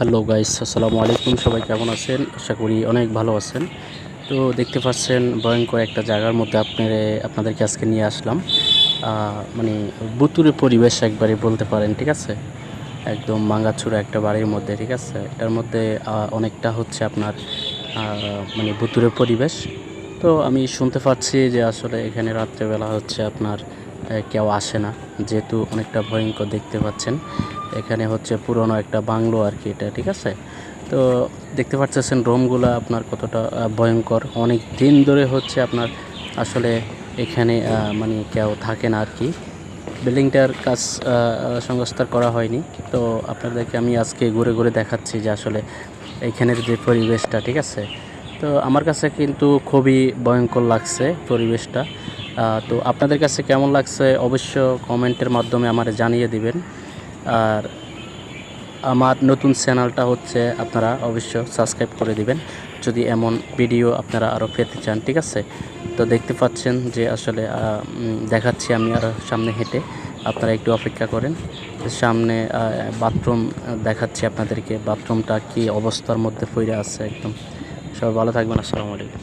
Hello guys, আসসালামু আলাইকুম। সবাই কেমন আছেন? আশা করি অনেক ভালো আছেন। তো দেখতে পাচ্ছেন, ভয়ঙ্কর একটা জায়গার মধ্যে আপনার, আপনাদেরকে আজকে নিয়ে আসলাম। মানে বুতুরে পরিবেশ একবারে বলতে পারেন, ঠিক আছে? একদম মাঙ্গাচুরা একটা বাড়ির মধ্যে, ঠিক আছে? এটার মধ্যে অনেকটা হচ্ছে আপনার মানে বুতুরে পরিবেশ। তো আমি শুনতে পাচ্ছি যে আসলে এখানে রাত্রেবেলা হচ্ছে আপনার কেউ আসে না। যেহেতু অনেকটা ভয়ঙ্কর দেখতে পাচ্ছেন। এখানে হচ্ছে পুরনো একটা বাংলো আর কি এটা ঠিক আছে? তো দেখতে পাচ্ছেন রুমগুলো আপনার কতটা ভয়ঙ্কর। অনেক দিন ধরে হচ্ছে আপনার আসলে এখানে মানে কেউ থাকে না আর কি। বিল্ডিংটার কাজ আহ, সংস্কার করা হয়নি। তো আপনাদেরকে আমি আজকে ঘুরে ঘুরে দেখাচ্ছি যে আসলে এখানের যে পরিবেশটা ঠিক আছে? তো আমার কাছে কিন্তু খুবই ভয়ঙ্কর লাগছে পরিবেশটা। তো আপনাদের কাছে কেমন লাগছে অবশ্য কমেন্টের মাধ্যমে আমার জানিয়ে দিবেন। আর আমার নতুন চ্যানেলটা হচ্ছে আপনারা অবশ্য সাবস্ক্রাইব করে দিবেন। যদি এমন ভিডিও আপনারা আরও পেতে চান, ঠিক আছে? তো দেখতে পাচ্ছেন যে আসলে দেখাচ্ছি আমি আরও সামনে হেঁটে। আপনারা একটু অপেক্ষা করেন। সামনে বাথরুম দেখাচ্ছি আপনাদেরকে। বাথরুমটা কি অবস্থার মধ্যে পড়ে আছে একদম। সবাই ভালো থাকবেন। আসসালামু আলাইকুম।